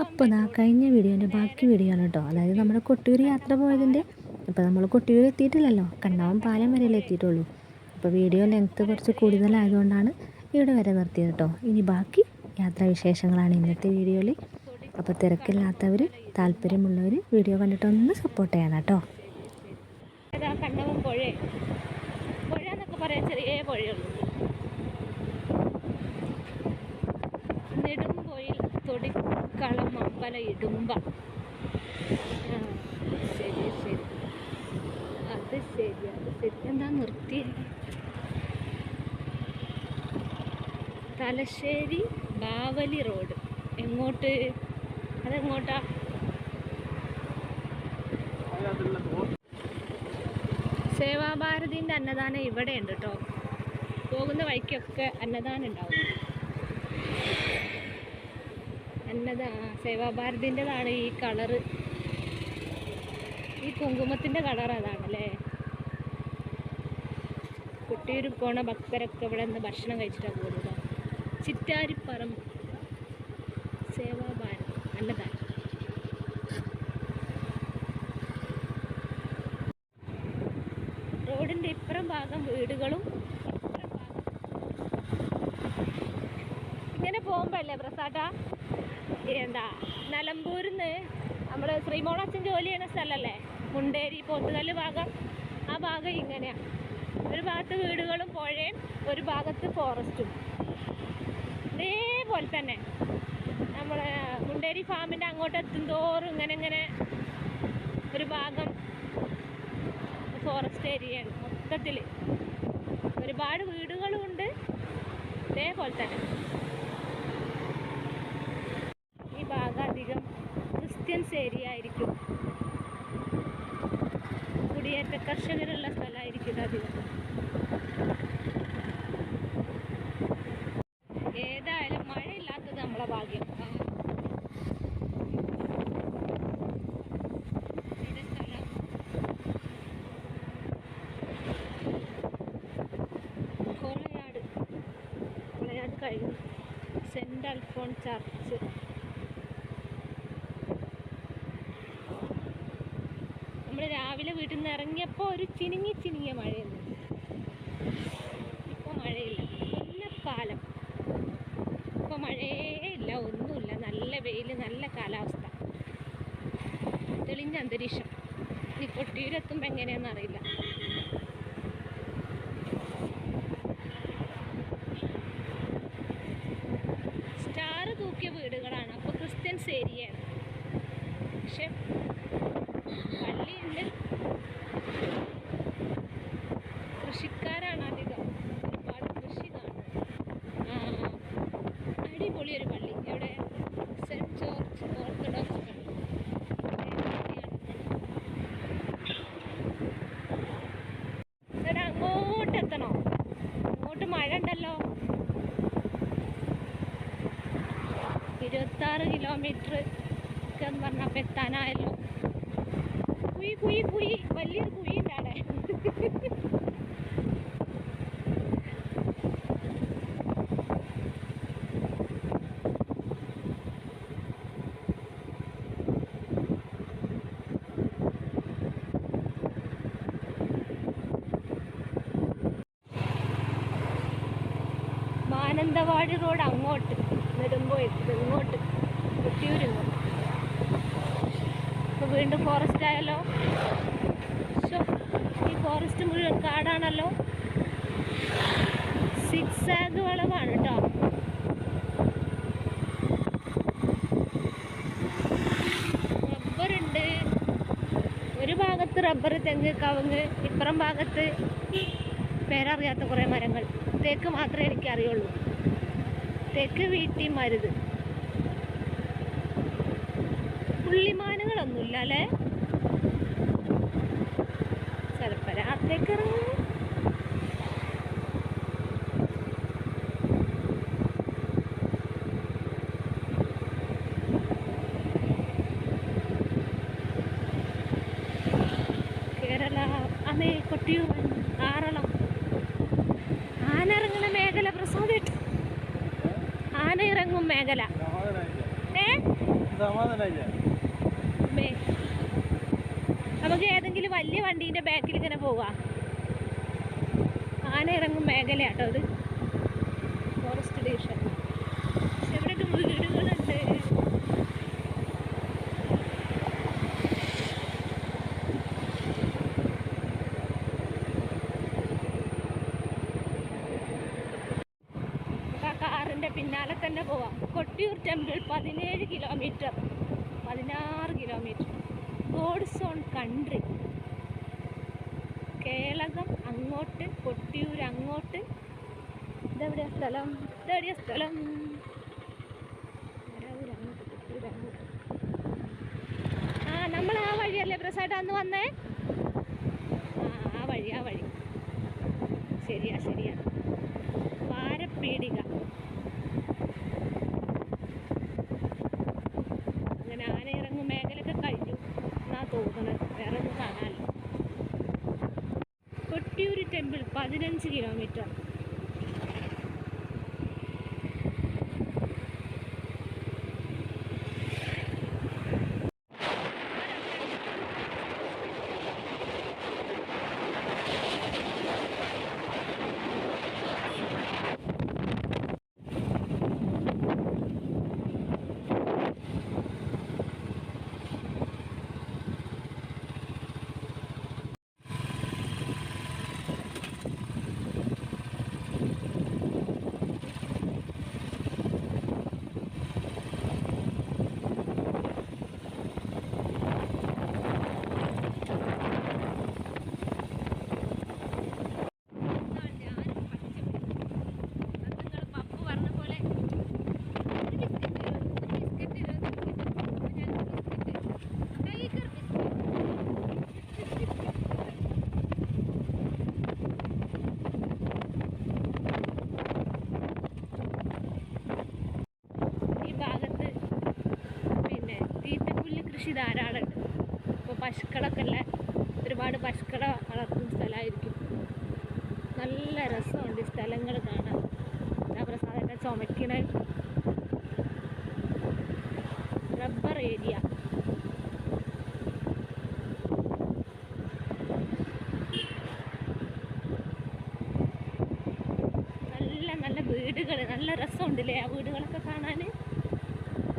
അപ്പോൾ ഇതാ കഴിഞ്ഞ വീഡിയോന്റെ ബാക്കി വീഡിയോ ആണ് കേട്ടോ അതായത് നമ്മുടെ കൊട്ടിയൂർ യാത്ര പോയതിന്റെ ഇപ്പോൾ നമ്മൾ കൊട്ടിയൂർ എത്തിയിട്ടില്ലല്ലോ. കണ്ണാവൻ പാലം വരെയല്ലേ എത്തിയിട്ടുള്ളൂ. അപ്പോൾ വീഡിയോ ലെങ്ത്ത് കുറച്ച് കൂടുതലായതുകൊണ്ടാണ് ഇവിടെ വരെ നിർത്തിയത് കേട്ടോ ഇനി ബാക്കി യാത്രാ വിശേഷങ്ങളാണ് ഇന്നത്തെ വീഡിയോയിൽ. അപ്പോൾ തിരക്കില്ലാത്തവർ താല്പര്യമുള്ളവർ വീഡിയോ കണ്ടിട്ടൊന്ന് സപ്പോർട്ട് ചെയ്യണം കേട്ടോ കണ്ണവും പുഴ. പുഴ എന്നൊക്കെ പറയാൻ ചെറിയ പുഴയുള്ളൂ അമ്പല ഇടുമ്പ. ശരി ശരി. അത് ശരി അത് ശരി. എന്താ നിർത്തി? തലശ്ശേരി ബാവലി റോഡ്. എങ്ങോട്ട്? അതെങ്ങോട്ടാ? സേവാഭാരതിന്റെ അന്നദാനം ഇവിടെ ഉണ്ട് കേട്ടോ പോകുന്ന വഴിക്കൊക്കെ അന്നദാനം ഉണ്ടാവും. അന്നദാ സേവാഭാരതിന്റെതാണ് ഈ കളറ്. ഈ കുങ്കുമത്തിന്റെ കളർ അതാണല്ലേ കുട്ടിയൂർ പോണ ഭക്തരൊക്കെ ഇവിടെ നിന്ന് ഭക്ഷണം കഴിച്ചിട്ടാണ് പോകുന്നത് ചിറ്റാരിപ്പറം സേവാഭാരതി അന്നദാനം റോഡിന്റെ ഇപ്പുറം ഭാഗം വീടുകളും ഇപ്പുറം ഭാഗം ഇങ്ങനെ പോകുമ്പോഴല്ലേ പ്രസാദ എന്താ നിലമ്പൂരിന്ന് നമ്മൾ ശ്രീമോളച്ചൻ ജോലി ചെയ്യുന്ന സ്ഥലമല്ലേ മുണ്ടേരി പോത്തുകല്ല് ഭാഗം. ആ ഭാഗം ഇങ്ങനെയാണ് ഒരു ഭാഗത്ത് വീടുകളും പുഴയും ഒരു ഭാഗത്ത് ഫോറസ്റ്റും. ഇതേപോലെ തന്നെ. നമ്മൾ മുണ്ടേരി ഫാമിന്റെ അങ്ങോട്ട് എത്തും തോറും ഇങ്ങനെ ഇങ്ങനെ ഒരു ഭാഗം ഫോറസ്റ്റ് ഏരിയയാണ് മൊത്തത്തിൽ ഒരുപാട് വീടുകളും ഉണ്ട് ഇതേപോലെ തന്നെ ഈ ഭാഗം അധികം ക്രിസ്ത്യൻസ് ഏരിയ ആയിരിക്കും കുടിയേറ്റ കർഷകരുള്ള സ്ഥലമായിരിക്കും അധികം ഏതായാലും മഴയില്ലാത്തത് നമ്മളെ ഭാഗ്യം ആ. ഇവിടെ സ്ഥലം കോളയാട് കോളയാട് കഴിഞ്ഞു സെന്റ് അൽഫോൺ ചർച്ച് നമ്മൾ രാവിലെ വീട്ടിൽ നിന്ന് ഇറങ്ങിയപ്പോൾ ഒരു ചിനുങ്ങി ചിനുങ്ങിയ മഴയുണ്ട്. ഇപ്പോൾ മഴയില്ല. കാലം. ഇപ്പോൾ മഴയേ ഇല്ല ഒന്നുമില്ല. നല്ല വെയിൽ നല്ല കാലാവസ്ഥ. തെളിഞ്ഞ അന്തരീക്ഷം. ഇനി കൊട്ടിയൂരെത്തുമ്പോൾ എങ്ങനെയാണെന്ന് അറിയില്ല. സ്റ്റാർ തൂക്കിയ വീടുകളാണ്. അപ്പോൾ ക്രിസ്ത്യൻസ് ഏരിയയാണ്. പക്ഷെ പള്ളിയുണ്ട് കൃഷിക്കാരാണ് അധികം ഒരുപാട് കൃഷി കാണുന്നത് ആ അടിപൊളി ഒരു പള്ളി എവിടെ സെന്റ് ജോർജ് ഓർത്തഡോക്സ് പള്ളി ഇവിടെ അങ്ങോട്ട് എത്തണോ അങ്ങോട്ട് മഴ ഉണ്ടല്ലോ ഇരുപത്താറ് കിലോമീറ്റർ ഒക്കെ എന്ന് പറഞ്ഞപ്പോൾ എത്താനായല്ലോ കുയി കുയി കുയി. വലിയൊരു കുയി ഉണ്ടാടെ മാനന്തവാടി റോഡ് അങ്ങോട്ട് നെടുമ്പോയി ഇങ്ങോട്ട്. കൊട്ടിയൂർ ഇപ്പോൾ വീണ്ടും ഫോറസ്റ്റ് ആയല്ലോ. ഈ ഫോറസ്റ്റ് മുഴുവൻ കാടാണല്ലോ. സിക്സ് ആഗ് വളവാണ് കേട്ടോ റബ്ബറുണ്ട് ഒരു ഭാഗത്ത് റബ്ബർ തെങ്ങ് കവുങ്ങ് ഇപ്പുറം ഭാഗത്ത് പേരറിയാത്ത കുറേ മരങ്ങൾ. തേക്ക് മാത്രമേ എനിക്കറിയുള്ളൂ. തെക്ക് വീട്ടി മരുത്. പുള്ളിമാനുകളൊന്നുമില്ല അല്ലേ? ചിലപ്പോൾ രാത്രിയൊക്കെ ഇറങ്ങും കേരള അമേ കൊട്ടിയൂർ ആറളം. ആന ഇറങ്ങുന്ന മേഖല പ്രസാദിട്ട് ആന ഇറങ്ങും മേഖല. ഏ? മേ നമുക്ക് ഏതെങ്കിലും വലിയ വണ്ടീന്റെ ബാക്കിൽ ഇങ്ങനെ പോവാം. ആന ഇറങ്ങും മേഖലയാട്ടോ അത് ഫോറസ്റ്റ് ഡിവിഷൻ പക്ഷെ ഇവിടെയൊക്കെ വീടുകളുണ്ട്. കാറിന്റെ പിന്നാലെ തന്നെ പോവാം. കൊട്ടിയൂർ ടെമ്പിൾ പതിനേഴ് കിലോമീറ്റർ പതിനാറ് kilometre God's own country Kelakam അങ്ങോട്ട് കൊട്ടിയൂർ അങ്ങോട്ട്. ഇതെവിടെയാ സ്ഥലം? ഇതെവിടെയാ സ്ഥലം? ആ നമ്മൾ ആ വഴിയല്ലേ പ്രസാദ് അന്ന് വന്നേ? ആ വഴി ആ വഴി. ശരിയാ ശരിയാ. വാരപ്പീടിക അങ്ങനെ ആന ഇറങ്ങും മേഖലയൊക്കെ കഴിഞ്ഞു എന്നാ തോന്നണത് വേറെ ഒന്നും കാണാനില്ല കൊട്ടിയൂര് ടെമ്പിൾ പതിനഞ്ച് കിലോമീറ്റർ ഈ ഭാഗത്ത് പിന്നെ തീറ്റപ്പുല്ല് കൃഷി ധാരാളമുണ്ട് ഇപ്പോൾ പശുക്കളൊക്കെ ഉള്ള ഒരുപാട് പശുക്കളെ വളർത്തുന്ന സ്ഥലമായിരിക്കും. നല്ല രസമുണ്ട് ഈ സ്ഥലങ്ങൾ കാണാൻ. എന്താ പ്രസാദത്തെ ചുമക്കണ? റബ്ബർ ഏരിയ നല്ല നല്ല വീടുകൾ നല്ല രസമുണ്ടല്ലേ ആ വീടുകളൊക്കെ കാണാൻ?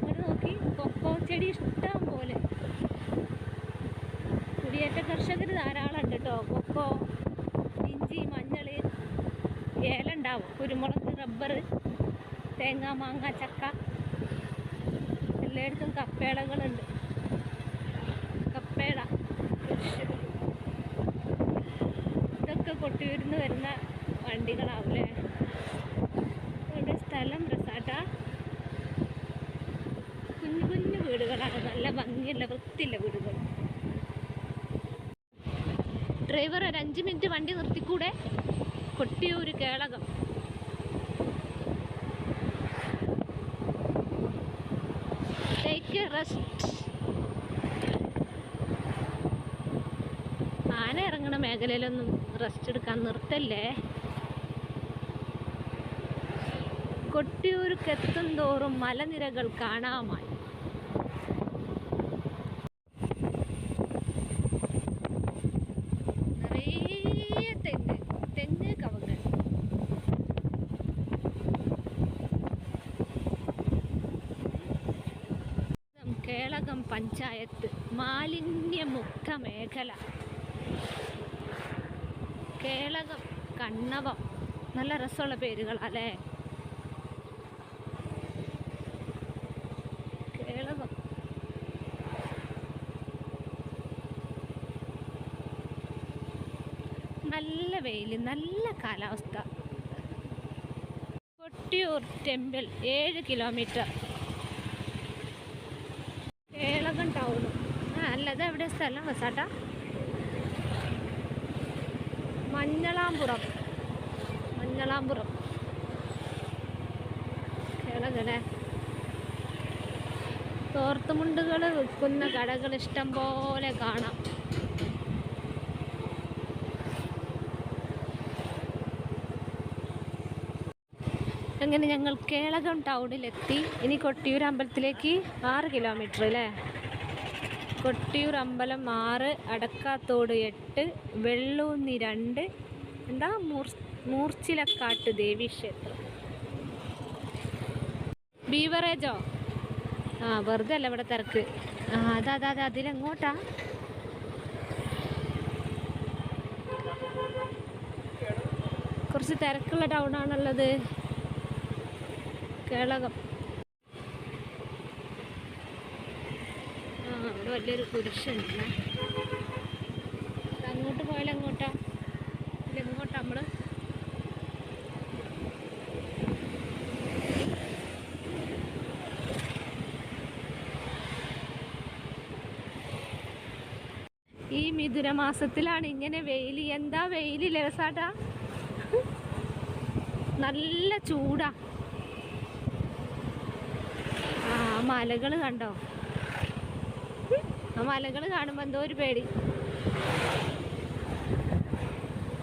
അവിടെ നോക്കി കൊക്കോ ചെടി ഇഷ്ടം പോലെ കുടിയേറ്റ കർഷകർ ധാരാളം ഉണ്ട് കേട്ടോ. കൊക്കോ ഇഞ്ചി മഞ്ഞൾ ഏല ഉണ്ടാവും. കുരുമുളക് റബ്ബർ തേങ്ങ മാങ്ങ ചക്ക. എല്ലായിടത്തും കപ്പേളകളുണ്ട്. കപ്പേള. ഇതൊക്കെ കൊട്ടിയൂരിന്ന് വരുന്ന വണ്ടികളാവൂലേ? ഇവിടെ സ്ഥലം രസാട്ടാ കുഞ്ഞു കുഞ്ഞു വീടുകളാണ്. നല്ല ഭംഗിയുള്ള വൃത്തിയുള്ള വീടുകൾ. ഡ്രൈവർ ഒരു അഞ്ച് മിനിറ്റ് വണ്ടി നിർത്തിക്കൂടെ? കൊട്ടിയ ഒരു കേളകം. ആന ഇറങ്ങണ മേഖലയിലൊന്നും റെസ്റ്റ് എടുക്കാൻ നിർത്തല്ലേ? കൊട്ടിയൂർക്കെത്തും തോറും മലനിരകൾ കാണാമായി നിറയെ തെങ്ങ് തെങ്ങ് കവുങ്ങ് കേളകം പഞ്ചായത്ത് മാലിന്യമുക്ത മേഖല. കേളകം കണ്ണവം നല്ല രസമുള്ള പേരുകളല്ലേ കേളകം. നല്ല വെയിൽ നല്ല കാലാവസ്ഥ. കൊട്ടിയൂർ ടെമ്പിൾ ഏഴ് കിലോമീറ്റർ കേളകം ടൗണും അല്ലത് എവിടെ സ്ഥലം? വസാട്ടാ? മഞ്ഞളാമ്പുറം. മഞ്ഞളാമ്പുറം. കേളകലെ തോർത്തുമുണ്ടുകൾ വിൽക്കുന്ന കടകൾ ഇഷ്ടം പോലെ കാണാം. അങ്ങനെ ഞങ്ങൾ കേളകം ടൗണിലെത്തി ഇനി കൊട്ടിയൂർ അമ്പലത്തിലേക്ക് ആറ് കിലോമീറ്റർ അല്ലേ? കൊട്ടിയൂർ അമ്പലം ആറ് അടക്കാത്തോട് എട്ട് വെള്ളൂന്നി രണ്ട് എന്താ മൂർ ദേവി ക്ഷേത്രം. ബീവറേജോ? ആ വെറുതെ അല്ല ഇവിടെ തിരക്ക്. ആ അതാ അതാ അതാ അതിലെങ്ങോട്ടാ? കുറച്ച് തിരക്കുള്ള ടൗൺ ആണുള്ളത് കേളകം ആ അവിടെ വലിയൊരു കുരിശുണ്ട് അങ്ങോട്ട് പോയാൽ എങ്ങോട്ടാ ഇങ്ങോട്ട് നമ്മൾ. ഈ മിഥുന മാസത്തിലാണ് ഇങ്ങനെ വെയിൽ എന്താ വെയിൽ ലേസാട്ടാ നല്ല ചൂടാ. ആ മലകൾ കണ്ടോ? ആ മലകൾ കാണുമ്പോൾ എന്തോ ഒരു പേടി.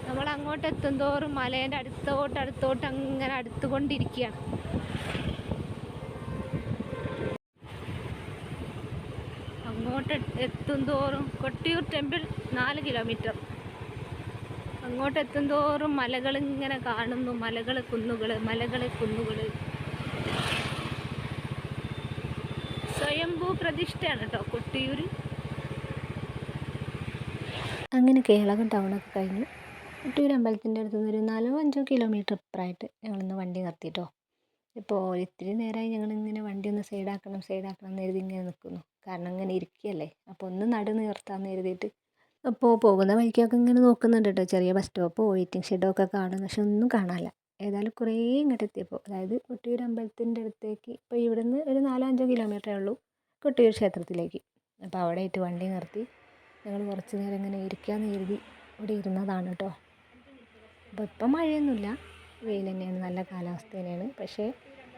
നമ്മൾ അങ്ങോട്ട് എത്തും തോറും മലേന്റെ അടുത്തോട്ട് അടുത്തോട്ട് അങ്ങനെ അടുത്തുകൊണ്ടിരിക്കുക അങ്ങോട്ട് എത്തും തോറും കൊട്ടിയൂർ ടെമ്പിൾ നാല് കിലോമീറ്റർ. അങ്ങോട്ട് എത്തും തോറും മലകൾ ഇങ്ങനെ കാണുന്നു. മലകൾ കുന്നുകൾ മലകൾ കുന്നുകൾ സ്വയംഭൂ പ്രതിഷ്ഠയാണ് കേട്ടോ കൊട്ടിയൂർ അങ്ങനെ കേളകം ടൗണൊക്കെ കഴിഞ്ഞു. കൊട്ടിയൂർ അമ്പലത്തിന്റെ അടുത്ത് നിന്ന് ഒരു നാലോ അഞ്ചോ കിലോമീറ്റർ ഇപ്പുറമായിട്ട് ഞങ്ങളിന്ന് വണ്ടി നിർത്തിയിട്ടോ ഇപ്പോൾ ഇത്തിരി നേരമായി ഞങ്ങളിങ്ങനെ വണ്ടി ഒന്ന് സൈഡാക്കണം സൈഡാക്കണം എന്ന് എഴുതി ഇങ്ങനെ നിൽക്കുന്നു കാരണം ഇങ്ങനെ ഇരിക്കുകയല്ലേ. അപ്പോൾ ഒന്ന് നടു നിർത്താമെന്ന് എഴുതിയിട്ട് അപ്പോൾ പോകുന്ന വഴിക്കൊക്കെ ഇങ്ങനെ നോക്കുന്നുണ്ട് കേട്ടോ. ചെറിയ ബസ് സ്റ്റോപ്പോ വെയിറ്റിംഗ് ഷെഡോ ഒക്കെ കാണുന്നു പക്ഷെ ഒന്നും കാണാനില്ല. ഏതായാലും കുറേ ഇങ്ങോട്ട് എത്തിയപ്പോൾ അതായത് കൊട്ടിയൂർ അമ്പലത്തിന്റെ അടുത്തേക്ക് ഇപ്പോൾ ഇവിടുന്ന് ഒരു നാലോ അഞ്ചോ കിലോമീറ്ററേ ഉള്ളൂ കൊട്ടിയൂർ ക്ഷേത്രത്തിലേക്ക്. അപ്പോൾ അവിടെ ആയിട്ട് വണ്ടി നിർത്തി. ഞങ്ങൾ കുറച്ച് നേരം ഇങ്ങനെ ഇരിക്കാമെന്ന് കരുതി ഇവിടെ ഇരുന്നതാണ് കേട്ടോ അപ്പോൾ ഇപ്പം മഴയൊന്നുമില്ല. വെയിൽ തന്നെയാണ് നല്ല കാലാവസ്ഥ തന്നെയാണ്. പക്ഷേ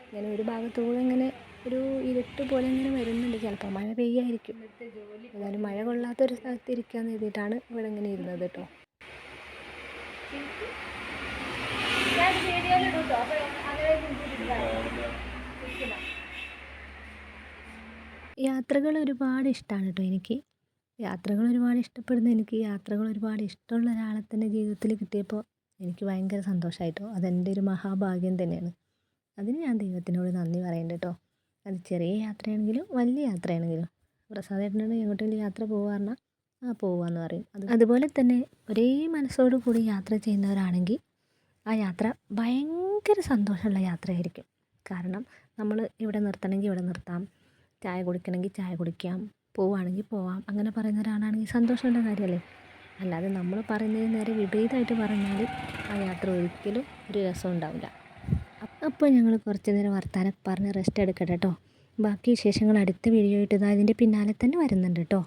ഇങ്ങനെ ഒരു ഭാഗത്തുകൂടെ ഇങ്ങനെ ഒരു ഇരുട്ട് പോലെ ഇങ്ങനെ വരുന്നുണ്ട്. ചിലപ്പോൾ മഴ പെയ്യായിരിക്കും. ഏതായാലും മഴ കൊള്ളാത്തൊരു സ്ഥലത്ത് ഇരിക്കാമെന്ന് കരുതിയിട്ടാണ് ഇവിടെ ഇങ്ങനെ ഇരുന്നത് കേട്ടോ യാത്രകൾ ഒരുപാട് ഇഷ്ടമാണ് കേട്ടോ എനിക്ക്. യാത്രകൾ ഒരുപാട് ഇഷ്ടപ്പെടുന്ന. എനിക്ക് യാത്രകൾ ഒരുപാട് ഇഷ്ടമുള്ള ഒരാളെ തന്നെ ജീവിതത്തിൽ കിട്ടിയപ്പോൾ എനിക്ക് ഭയങ്കര സന്തോഷമായിട്ടോ അതെന്റെ ഒരു മഹാഭാഗ്യം തന്നെയാണ്. അതിന് ഞാൻ ദൈവത്തിനോട് നന്ദി പറയുന്നുണ്ട് കേട്ടോ അത് ചെറിയ യാത്രയാണെങ്കിലും വലിയ യാത്രയാണെങ്കിലും. പ്രസാദേട്ടനോട് എങ്ങോട്ടെങ്കിലും യാത്ര പോകാറുണ്ട് ആ പോവാന്ന് പറയും. അത് അതുപോലെ തന്നെ ഒരേ മനസ്സോടു കൂടി യാത്ര ചെയ്യുന്നവരാണെങ്കിൽ ആ യാത്ര ഭയങ്കര സന്തോഷമുള്ള യാത്രയായിരിക്കും. കാരണം നമ്മൾ ഇവിടെ നിർത്തണമെങ്കിൽ ഇവിടെ നിർത്താം. ചായ കുടിക്കണമെങ്കിൽ ചായ കുടിക്കാം. പോവുകയാണെങ്കിൽ പോവാം. അങ്ങനെ പറയുന്ന ഒരാളാണെങ്കിൽ സന്തോഷമുള്ള കാര്യമല്ലേ? അല്ലാതെ നമ്മൾ പറയുന്നതിന് നേരെ വിപരീതമായിട്ട് പറഞ്ഞാൽ ആ യാത്ര ഒരിക്കലും ഒരു രസം ഉണ്ടാവില്ല. അപ്പോൾ ഞങ്ങൾ കുറച്ച് നേരം വർത്താനം പറഞ്ഞ് റെസ്റ്റ് എടുക്കട്ടെ കേട്ടോ ബാക്കി വിശേഷങ്ങൾ അടുത്ത വീഡിയോ ആയിട്ട് ഇതാ. ഇതിന്റെ പിന്നാലെ തന്നെ വരുന്നുണ്ട് കേട്ടോ